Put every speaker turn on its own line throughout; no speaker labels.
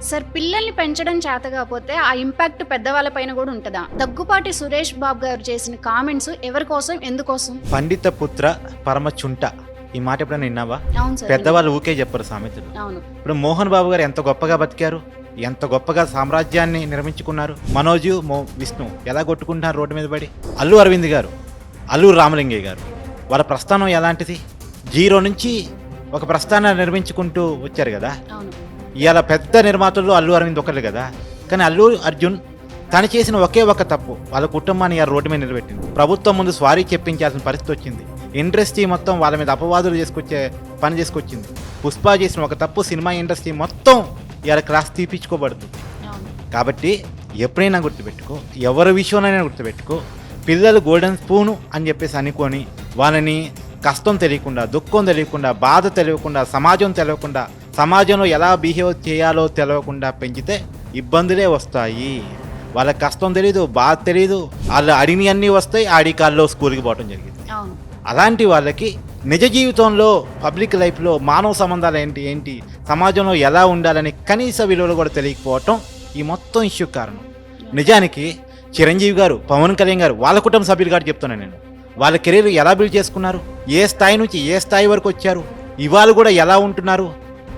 Sir పిల్లల్ని పెంచడం చేత కాకపోతే ఆ ఇంపాక్ట్ పెద్దవాళ్ళ పైన కూడా ఉంటుందా? దగ్గుపాటి సురేష్ బాబు గారు చేసిన కామెంట్స్ ఎవరి కోసం ఎందుకోసం?
పండిత పుత్ర పరమ చుంట. ఈ మాట ఎప్పుడైనా విన్నావా?
అవును సార్
పెద్దవాళ్ళు ఊకే చెప్పరు సామెతలు.
అవును.
ఇప్పుడు మోహన్ బాబు గారు ఎంత గొప్పగా బతికారు? ఎంత గొప్పగా సామ్రాజ్యాన్ని నిర్మించుకున్నారు? మనోజు మో విష్ణు ఎలా కొట్టుకుంటున్నారు రోడ్డు మీద పడి? అల్లు అరవింద్ గారు అల్లు రామలింగయ్య గారు వాళ్ళ ప్రస్థానం ఎలాంటిది? జీరో నుంచి ఒక ప్రస్థానాన్ని నిర్మించుకుంటూ వచ్చారు కదా?
అవును.
ఇవాళ పెద్ద నిర్మాతలు అల్లు అరవింద్ ఒకరు కదా. కానీ అల్లు అర్జున్ తను చేసిన ఒకే ఒక తప్పు. వాళ్ళ కుటుంబాన్ని ఆ రోడ్డు మీద నిలబెట్టింది. ప్రభుత్వం ముందు స్వారీ చెప్పించాల్సిన పరిస్థితి వచ్చింది. ఇండస్ట్రీ మొత్తం వాళ్ళ మీద అపవాదులు చేసుకొచ్చే పని చేసుకొచ్చింది. పుష్ప చేసిన ఒక తప్పు సినిమా ఇండస్ట్రీ మొత్తం ఇవాళ క్రాస్ తీపించుకోబడుతుంది కాబట్టి ఎప్పుడైనా గుర్తుపెట్టుకో ఎవరి విషయంలోనైనా గుర్తుపెట్టుకో పిల్లలు గోల్డెన్ స్పూను అని చెప్పేసి అనుకొని వాళ్ళని కష్టం తెలియకుండా దుఃఖం తెలియకుండా బాధ తెలియకుండా సమాజం తెలియకుండా సమాజంలో ఎలా బిహేవ్ చేయాలో తెలియకుండా పెంచితే ఇబ్బందులే వస్తాయి. వాళ్ళకి కష్టం తెలియదు బాధ తెలియదు వాళ్ళు అడిని అన్నీ వస్తాయి ఆడి కాల్లో స్కూల్కి పోవడం జరిగింది. అలాంటి వాళ్ళకి నిజ జీవితంలో పబ్లిక్ లైఫ్లో మానవ సంబంధాలు ఏంటి ఏంటి సమాజంలో ఎలా ఉండాలని కనీస విలువలు కూడా తెలియకపోవటం ఈ మొత్తం ఇష్యూ కారణం. నిజానికి చిరంజీవి గారు పవన్ కళ్యాణ్ గారు వాళ్ళ కుటుంబ సభ్యులు గారు చెప్తున్నాను నేను. వాళ్ళ కెరీర్ ఎలా బిల్డ్ చేసుకున్నారు? ఏ స్థాయి నుంచి ఏ స్థాయి వరకు వచ్చారు? ఇవాళ కూడా ఎలా ఉంటున్నారు?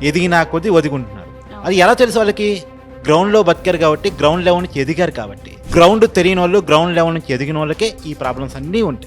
ఎదిగినా కొద్దీ ఒదిగుంటున్నారు. అది ఎలా తెలుసు వాళ్ళకి? గ్రౌండ్లో బతికారు కాబట్టి గ్రౌండ్ లెవెల్ నుంచి ఎదిగారు కాబట్టి. గ్రౌండ్ తెలియని వాళ్ళు గ్రౌండ్ లెవెల్ నుంచి ఎదిగిన వాళ్ళకే ఈ ప్రాబ్లమ్స్ అన్నీ ఉంటాయి.